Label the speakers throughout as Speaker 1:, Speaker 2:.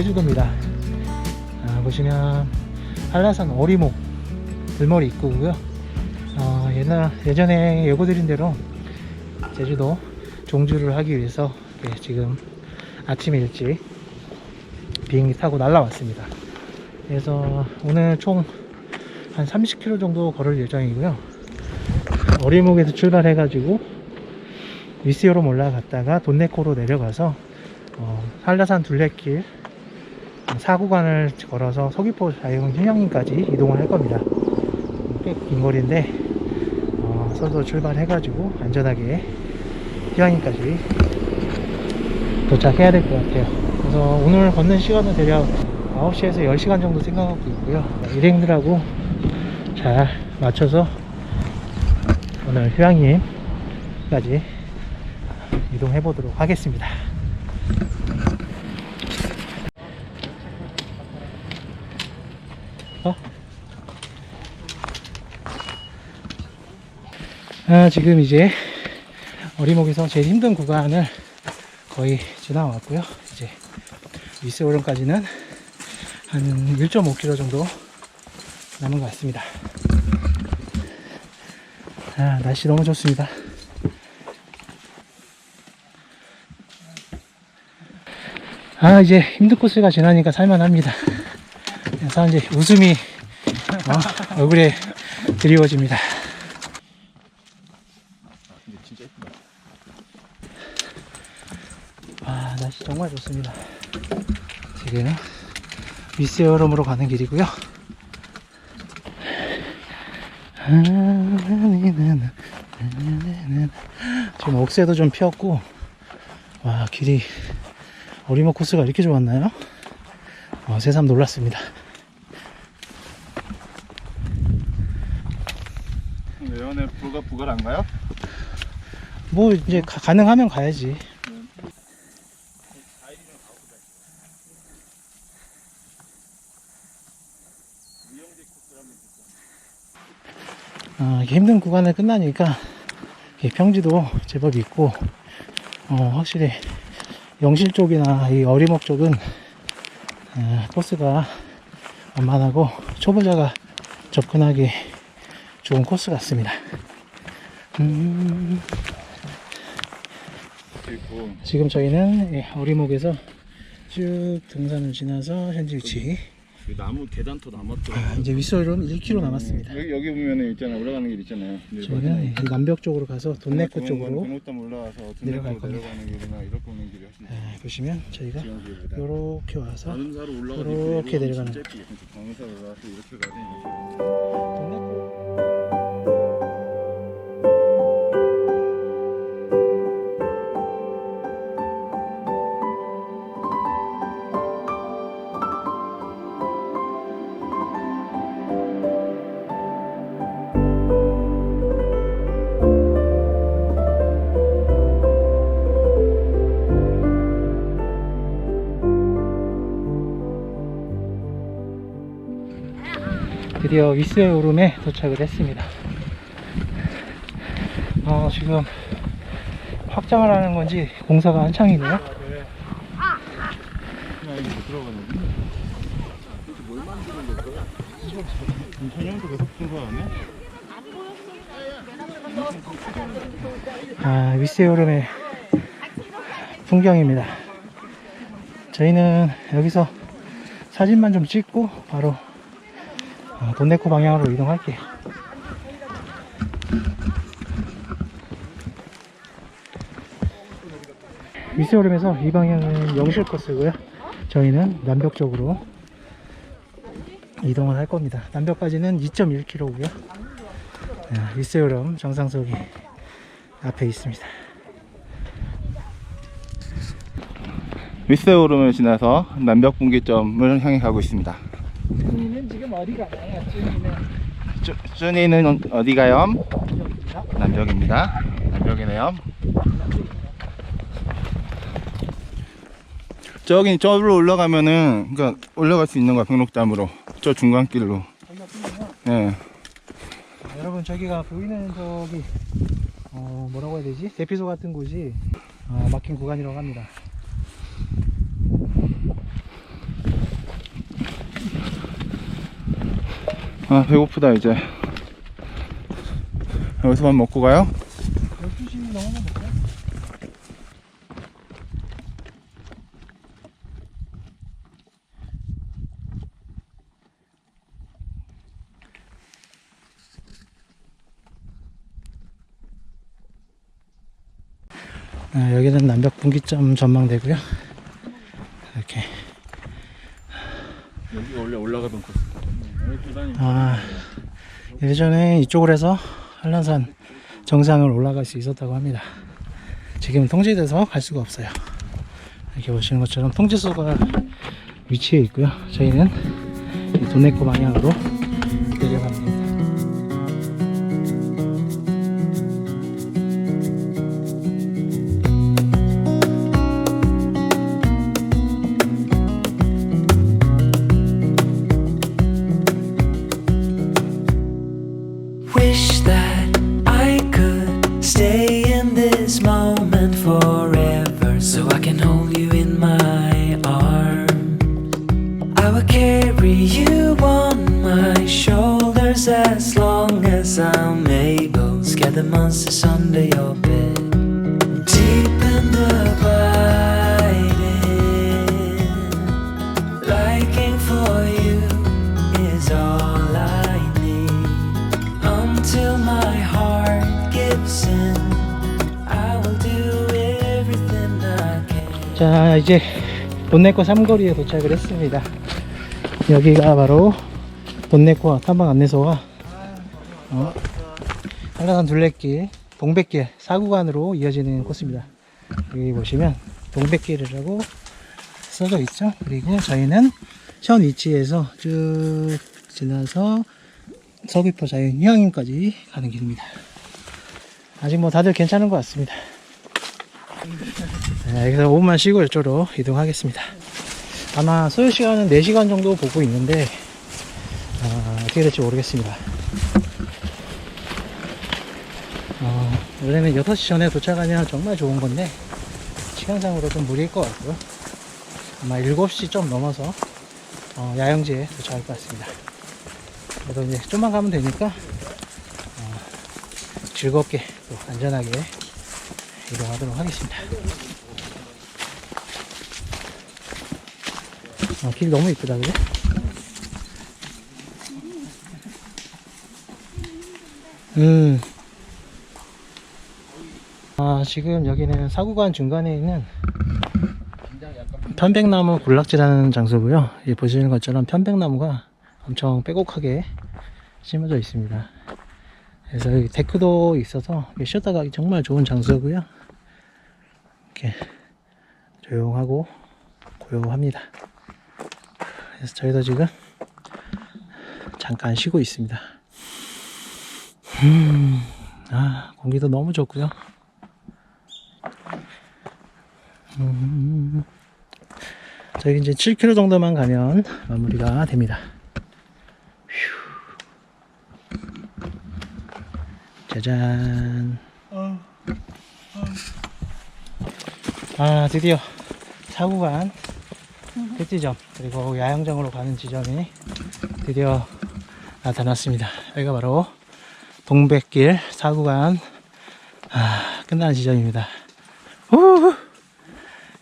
Speaker 1: 제주도입니다. 아, 보시면 한라산 어리목 들머리 입구고요. 어, 옛날 예전에 예고드린 대로 제주도 종주를 하기 위해서 예, 지금 아침 일찍 비행기 타고 날라왔습니다. 그래서 오늘 총 한 30km 정도 걸을 예정이고요. 어리목에서 출발해 가지고 위스요로 올라갔다가 돈네코로 내려가서 어, 한라산 둘레길 4구간을 걸어서 서귀포 자연 휴양림까지 이동을 할 겁니다. 꽤 긴 거리인데 어, 서서 출발해가지고 안전하게 휴양림까지 도착해야 될 것 같아요. 그래서 오늘 걷는 시간은 대략 9시에서 10시간 정도 생각하고 있고요. 일행들하고 잘 맞춰서 오늘 휴양림까지 이동해 보도록 하겠습니다. 아, 지금 이제 어리목에서 제일 힘든 구간을 거의 지나왔고요. 이제 위스오름까지는 한 1.5km 정도 남은 것 같습니다. 아, 날씨 너무 좋습니다. 아 이제 힘든 코스가 지나니까 살만합니다 그래서 이제 웃음이 어, 얼굴에 드리워집니다 와 날씨 정말 좋습니다 지금 미스여름으로 가는 길이고요 지금 옥새도 좀 피었고 와 길이 어리목 코스가 이렇게 좋았나요? 어, 새삼 놀랐습니다.
Speaker 2: 외연에 불가 부갈 안 가요?
Speaker 1: 뭐 이제 가, 가능하면 가야지. 아, 이게 힘든 구간을 끝나니까 평지도 제법 있고 어, 확실히 영실 쪽이나 이 어리목 쪽은 어, 코스가 완만하고 초보자가 접근하기 좋은 코스 같습니다. 음, 지금 저희는 예, 어리목에서 쭉 등산을 지나서 현지 위치
Speaker 2: 그 나무 계단도 남았죠.
Speaker 1: 아, 이제 윗솔름 1km 남았습니다.
Speaker 2: 여기 여기 보면은 있잖아 올라가는 길 있잖아요.
Speaker 1: 저희는 이 남벽 쪽으로 가서 돈네코 쪽으로
Speaker 2: 올라와서
Speaker 1: 내려갈 겁니다.
Speaker 2: 내려가는 길이나 이렇게 오는 길이 훨씬
Speaker 1: 아, 보시면 저희가. 요렇게 와서
Speaker 2: 길이
Speaker 1: 내려가는.
Speaker 2: 강사로 올라와서 이렇게 가는
Speaker 1: 드디어 위스의 오름에 도착을 했습니다. 어, 지금 확장을 하는 건지 공사가 한창이네요. 아, 위스의 오름의 풍경입니다. 저희는 여기서 사진만 좀 찍고 바로 어, 돈네코 방향으로 이동할게요. 위스의 오름에서 이 방향은 영실 코스고요. 저희는 남벽 쪽으로 이동을 할 겁니다. 남벽까지는 2.1km고요. 위스의 오름 정상석이 앞에 있습니다.
Speaker 2: 윗세 오름을 지나서 남벽 분기점을 향해 가고 있습니다.
Speaker 1: 어디 가나요? 준이는
Speaker 2: 쭈, 쭈니는 어디 가요?
Speaker 1: 여기입니다.
Speaker 2: 남벽입니다. 남벽이네요. 저기 저기로 올라가면은 그러니까 올라갈 수 있는 거야 백록담으로 저 중간길로.
Speaker 1: 건너뛰면요.
Speaker 2: 예.
Speaker 1: 여러분 저기가 보이는 저기 어 뭐라고 해야 되지? 대피소 같은 곳이 어, 막힌 구간이라고 합니다.
Speaker 2: 아 배고프다 이제 여기서만 먹고 가요?
Speaker 1: 12시 넘으면 먹자. 아, 여기는 남벽 분기점 전망대고요. 이렇게
Speaker 2: 여기 원래 올라가던 코스
Speaker 1: 아, 예전에 이쪽으로 해서 한란산 정상을 올라갈 수 있었다고 합니다. 지금 통제돼서 갈 수가 없어요. 이렇게 보시는 것처럼 통제소가 위치해 있고요. 저희는 이 도네코 방향으로 자, 이제 돈네코 삼거리에 도착을 했습니다. 여기가 바로 돈네코 탐방 안내소가 어, 한라산 둘레길, 동백길, 사구간으로 이어지는 코스입니다. 여기 보시면 동백길이라고 써져 있죠. 그리고 저희는 현 위치에서 쭉 지나서 서귀포 자연휴양림까지 가는 길입니다. 아직 뭐 다들 괜찮은 것 같습니다. 네, 여기서 5분만 쉬고 이쪽으로 이동하겠습니다. 아마 소요 시간은 4시간 정도 보고 있는데, 어, 어떻게 될지 모르겠습니다. 어, 원래는 6시 전에 도착하면 정말 좋은 건데, 시간상으로 좀 무리일 것 같고요. 아마 7시 좀 넘어서, 어, 야영지에 도착할 것 같습니다. 그래도 이제 좀만 가면 되니까, 어, 즐겁게 또 안전하게 이동하도록 하겠습니다. 아, 길 너무 이쁘다, 그래? 음. 아, 지금 여기는 사구간 중간에 있는 편백나무 군락지라는 장소고요. 이 보시는 것처럼 편백나무가 엄청 빼곡하게 심어져 있습니다. 그래서 여기 데크도 있어서 쉬었다 가기 정말 좋은 장소고요. 이렇게 조용하고 고요합니다. 그래서 저희도 지금 잠깐 쉬고 있습니다. 음, 아, 공기도 너무 좋고요. 음, 저희 이제 7km 정도만 가면 마무리가 됩니다. 휴. 짜잔. 아, 드디어 사구간 패티점 그리고 야영장으로 가는 지점이 드디어 나타났습니다. 여기가 바로 동백길 사구간 아, 끝나는 지점입니다. 후!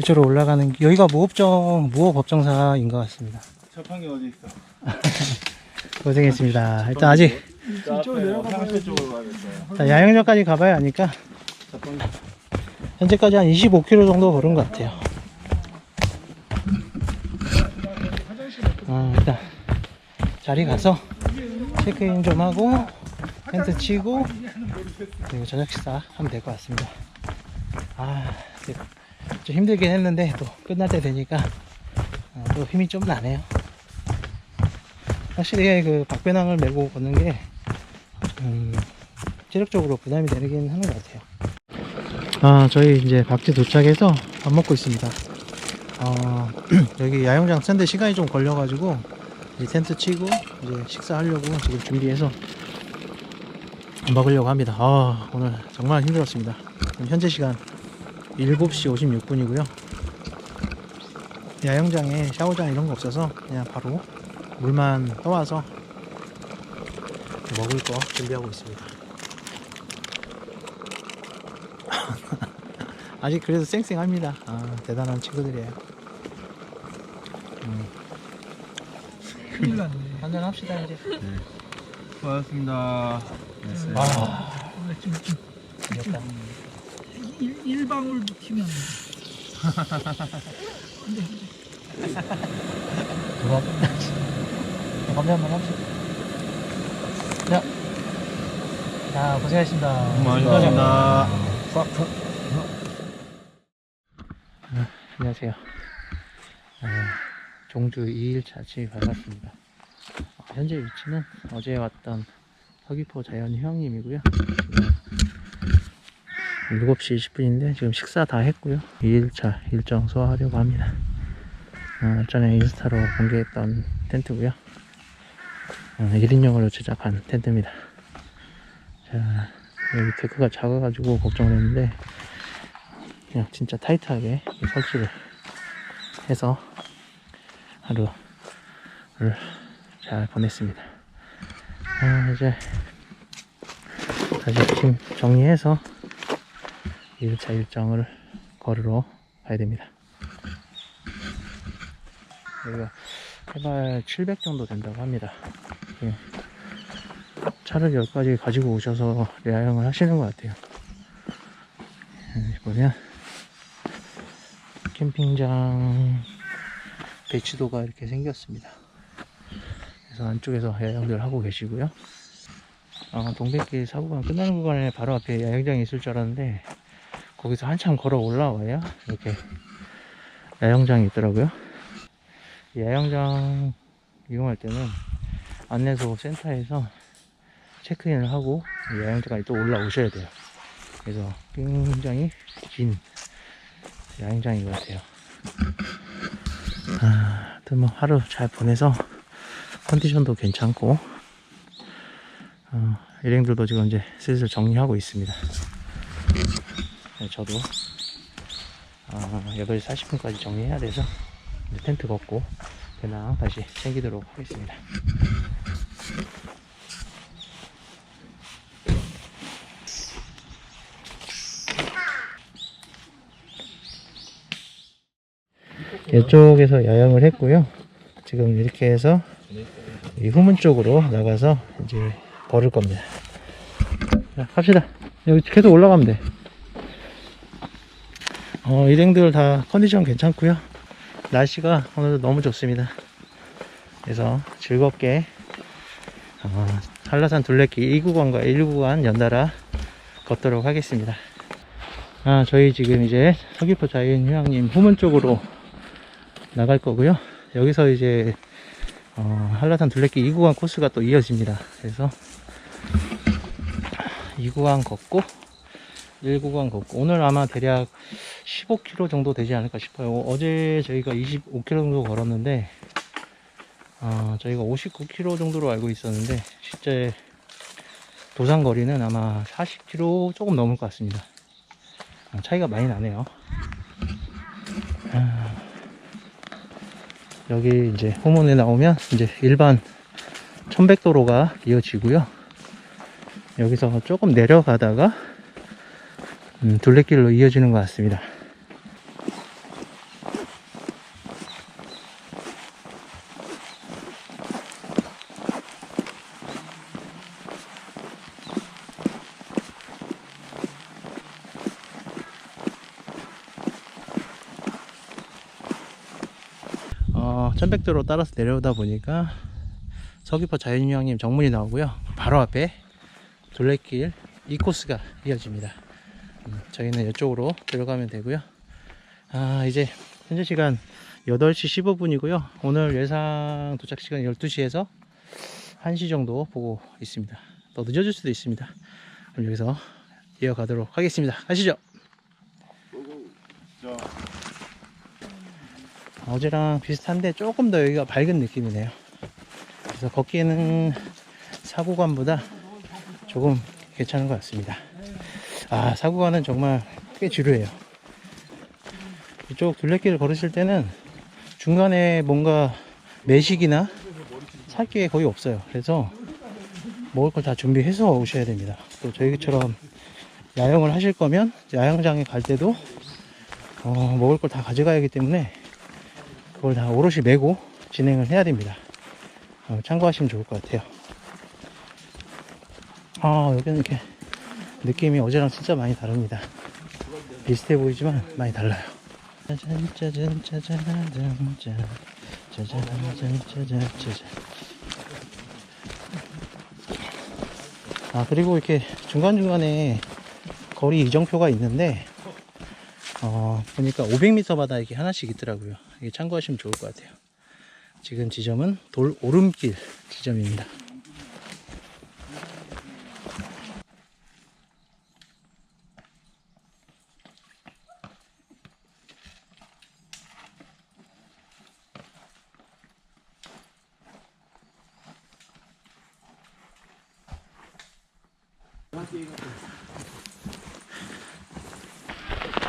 Speaker 1: 이쪽으로 올라가는 길- 여기가 무업정 무업법정사인 것 같습니다.
Speaker 2: 자판기 어디 있어?
Speaker 1: 고생했습니다. 일단 아직
Speaker 2: 이쪽으로 내려가면 쪽으로 가야겠어요
Speaker 1: 일단 야영장까지 가봐야 하니까
Speaker 2: 자판기
Speaker 1: 현재까지 한 25km 정도 걸은 것 같아요. 아, 일단 자리 가서 체크인 좀 하고 텐트 치고 그리고 저녁 식사 하면 될 것 같습니다. 아, 좀 힘들긴 했는데 또 끝날 때 되니까 어, 또 힘이 좀 나네요. 확실히 그 박배낭을 메고 걷는 게 음, 체력적으로 부담이 되긴 하는 것 같아요. 아, 저희 이제 박지 도착해서 밥 먹고 있습니다. 어, 여기 야영장 센데 시간이 좀 걸려가지고 이제 텐트 치고 이제 식사하려고 지금 준비해서 먹으려고 합니다. 아, 오늘 정말 힘들었습니다. 현재 시간 7시 56분이고요. 야영장에 샤워장 이런 거 없어서 그냥 바로 물만 떠와서 먹을 거 준비하고 있습니다. 아직 그래도 쌩쌩합니다. 아, 대단한 친구들이에요. 음.
Speaker 3: 큰일 났네.
Speaker 1: 한잔 합시다 이제.
Speaker 2: 고맙습니다.
Speaker 1: 아,
Speaker 3: 아, 지금, 지금
Speaker 1: 귀엽다.
Speaker 3: 일, 일방울 튀면
Speaker 1: 누가 건배 한번 합시다. 자, 자 고생하셨습니다.
Speaker 2: 고맙습니다.
Speaker 1: 안녕하세요. 어, 종주 2일차 집 밟았습니다. 어, 현재 위치는 어제 왔던 서귀포 자연휴양림이고요. 지금 7시 20분인데 지금 식사 다 했고요. 2일차 일정 소화하려고 합니다. 어, 전에 인스타로 공개했던 텐트고요. 어, 1인용으로 제작한 텐트입니다. 자, 여기 데크가 작아가지고 걱정을 했는데 그냥 진짜 타이트하게 설치를 해서 하루를 잘 보냈습니다. 아, 이제 다시 짐 정리해서 1차 일정을 걸으러 가야 됩니다. 여기가 해발 700 정도 된다고 합니다. 예. 차를 여기까지 가지고 오셔서 야영을 하시는 것 같아요. 여기 보면 캠핑장 배치도가 이렇게 생겼습니다. 그래서 안쪽에서 야영들 하고 계시고요. 아, 동백길 사고가 끝나는 구간에 바로 앞에 야영장이 있을 줄 알았는데 거기서 한참 걸어 올라와야 이렇게 야영장이 있더라고요. 이 야영장 이용할 때는 안내소 센터에서 체크인을 하고 이 야영장까지 또 올라오셔야 돼요. 그래서 굉장히 긴 야영장인 것 같아요. 아, 하여튼 뭐 하루 잘 보내서 컨디션도 괜찮고, 어, 일행들도 지금 이제 슬슬 정리하고 있습니다. 네, 저도 어, 8시 40분까지 정리해야 돼서 텐트 걷고 배낭 다시 챙기도록 하겠습니다. 이쪽에서 야영을 했고요. 지금 이렇게 해서 이 후문 쪽으로 나가서 이제 걸을 겁니다. 자, 갑시다. 여기 계속 올라가면 돼. 어, 일행들 다 컨디션 괜찮고요. 날씨가 오늘 너무 좋습니다. 그래서 즐겁게 어, 한라산 둘레길 2구간과 1구간 연달아 걷도록 하겠습니다. 아, 저희 지금 이제 서귀포 자연휴양림 후문 쪽으로 나갈 거고요. 여기서 이제 어, 한라산 둘레길 2구간 코스가 또 이어집니다. 그래서 2구간 걷고 1구간 걷고 오늘 아마 대략 15km 정도 되지 않을까 싶어요. 어제 저희가 25km 정도 걸었는데 어, 저희가 59km 정도로 알고 있었는데 실제 도상 거리는 아마 40km 조금 넘을 것 같습니다. 어, 차이가 많이 나네요. 여기 이제 호문에 나오면 이제 일반 1100도로가 이어지고요. 여기서 조금 내려가다가 음, 둘레길로 이어지는 것 같습니다. 어, 1100도로 따라서 내려오다 보니까 서귀포 자연휴양림 정문이 나오고요. 바로 앞에 둘레길 이 코스가 이어집니다. 음, 저희는 이쪽으로 들어가면 되고요. 아, 이제 현재 시간 8시 15분이고요. 오늘 예상 도착 시간 12시에서 1시 정도 보고 있습니다. 더 늦어질 수도 있습니다. 그럼 여기서 이어가도록 하겠습니다. 가시죠. 어제랑 비슷한데 조금 더 여기가 밝은 느낌이네요. 그래서 걷기에는 사고관보다 조금 괜찮은 것 같습니다. 아, 사고관은 정말 꽤 지루해요. 이쪽 둘레길을 걸으실 때는 중간에 뭔가 매식이나 살 게 거의 없어요. 그래서 먹을 걸 다 준비해서 오셔야 됩니다. 또 저희처럼 야영을 하실 거면 야영장에 갈 때도 어, 먹을 걸 다 가져가야 하기 때문에 그걸 다 오롯이 메고 진행을 해야 됩니다. 어, 참고하시면 좋을 것 같아요. 아, 여기는 이렇게 느낌이 어제랑 진짜 많이 다릅니다. 비슷해 보이지만 많이 달라요. 짜잔, 짜잔, 짜잔, 짜잔, 짜잔, 짜잔, 짜잔, 짜잔. 아, 그리고 이렇게 중간중간에 거리 이정표가 있는데, 어, 보니까 500m마다 이게 하나씩 있더라고요. 이게 참고하시면 좋을 것 같아요. 지금 지점은 돌 오름길 지점입니다.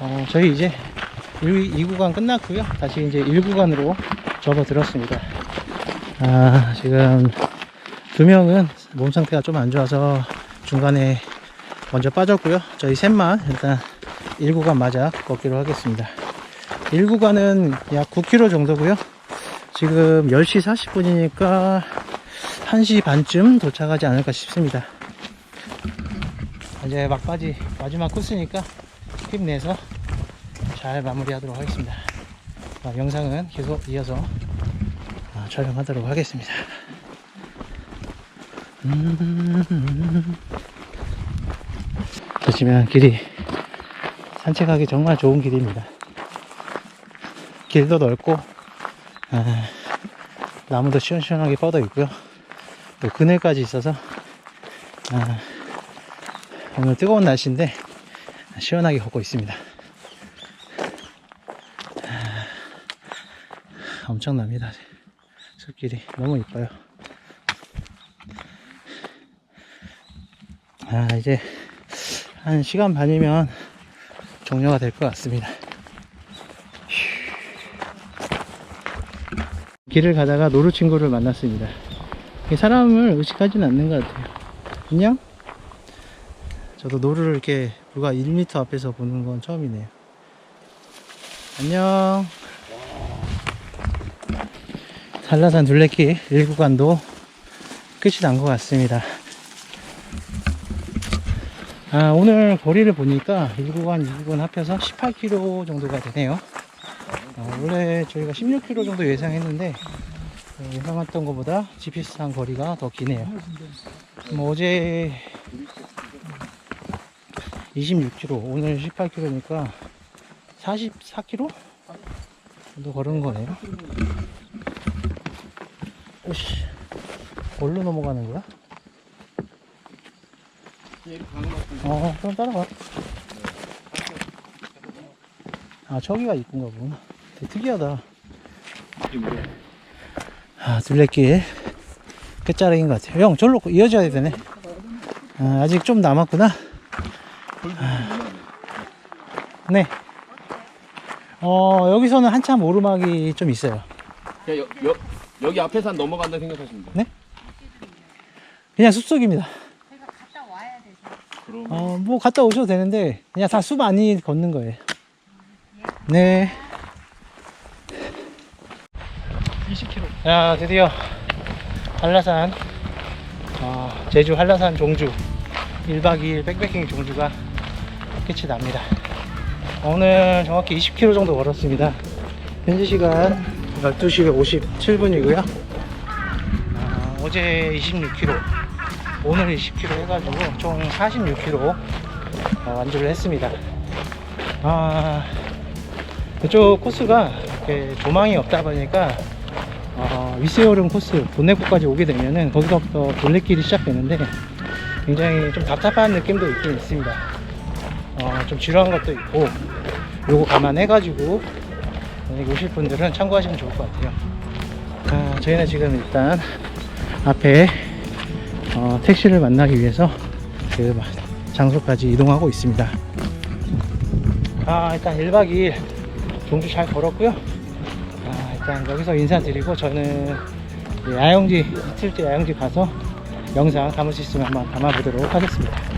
Speaker 1: 어, 저희 이제 1, 2구간 끝났고요. 다시 이제 1구간으로 접어들었습니다. 아, 지금 두 명은 몸 상태가 좀 안 좋아서 중간에 먼저 빠졌고요. 저희 셋만 일단 1구간 맞아 걷기로 하겠습니다. 1구간은 약 9km 정도고요. 지금 10시 40분이니까 1시 반쯤 도착하지 않을까 싶습니다. 이제 막바지 마지막 코스니까 힘내서 잘 마무리하도록 하겠습니다. 아, 영상은 계속 이어서 아, 촬영하도록 하겠습니다. 음, 보시면 길이 산책하기 정말 좋은 길입니다. 길도 넓고 아, 나무도 시원시원하게 뻗어 있고요. 또 그늘까지 있어서 아, 오늘 뜨거운 날씨인데 시원하게 걷고 있습니다. 엄청납니다. 숲길이 너무 이뻐요. 아, 이제 한 시간 반이면 종료가 될 것 같습니다. 길을 가다가 노루 친구를 만났습니다. 사람을 의식하지는 않는 것 같아요. 안녕? 저도 노루를 이렇게 불과 1m 앞에서 보는 건 처음이네요. 안녕. 한라산 둘레길 1구간도 끝이 난 것 같습니다. 아, 오늘 거리를 보니까 1구간, 2구간 합해서 18km 정도가 되네요. 어, 원래 저희가 16km 정도 예상했는데 어, 예상했던 것보다 비슷한 거리가 더 기네요. 뭐 어제 26km, 오늘 18km니까 44km 정도 걸은 거네요. 오씨, 뭘로 넘어가는 거야? 어, 그럼 따라가. 아, 저기가 입구인가 보구나. 되게 특이하다. 아, 둘레길 끝자락인 것 같아요. 형, 절로 이어져야 되네. 아, 아직 좀 남았구나. 아, 네. 어, 여기서는 한참 오르막이 좀 있어요.
Speaker 2: 여, 여, 여기 앞에서 한 넘어간다 생각하시면 돼요.
Speaker 1: 그냥 숲속입니다.
Speaker 4: 제가 갔다 와야 돼서.
Speaker 2: 그럼
Speaker 1: 어, 뭐 갔다 오셔도 되는데, 그냥 다 숲 안이 걷는 거예요. 네.
Speaker 3: 20km.
Speaker 1: 야, 드디어 한라산, 어, 제주 한라산 종주 1박 2일 백패킹 종주가 끝이 납니다. 오늘 정확히 20km 정도 걸었습니다. 현재 시간 12시 57분이고요. 아, 어제 26km, 오늘 20km 해가지고 총 46km 어, 완주를 했습니다. 아, 이쪽 코스가 이렇게 조망이 없다 보니까 어, 위세오름 코스 본네코까지 오게 되면은 거기서부터 돌레길이 시작되는데 굉장히 좀 답답한 느낌도 있긴 있습니다. 어, 좀 지루한 것도 있고 요거 감안해가지고 만약에 오실 분들은 참고하시면 좋을 것 같아요. 아, 저희는 지금 일단 앞에 어, 택시를 만나기 위해서 그 장소까지 이동하고 있습니다. 아, 일단 1박 2일 종주 잘 걸었고요. 아, 일단 여기서 인사드리고 저는 이 야영지 이틀째 야영지 가서 영상 담을 수 있으면 한번 담아보도록 하겠습니다.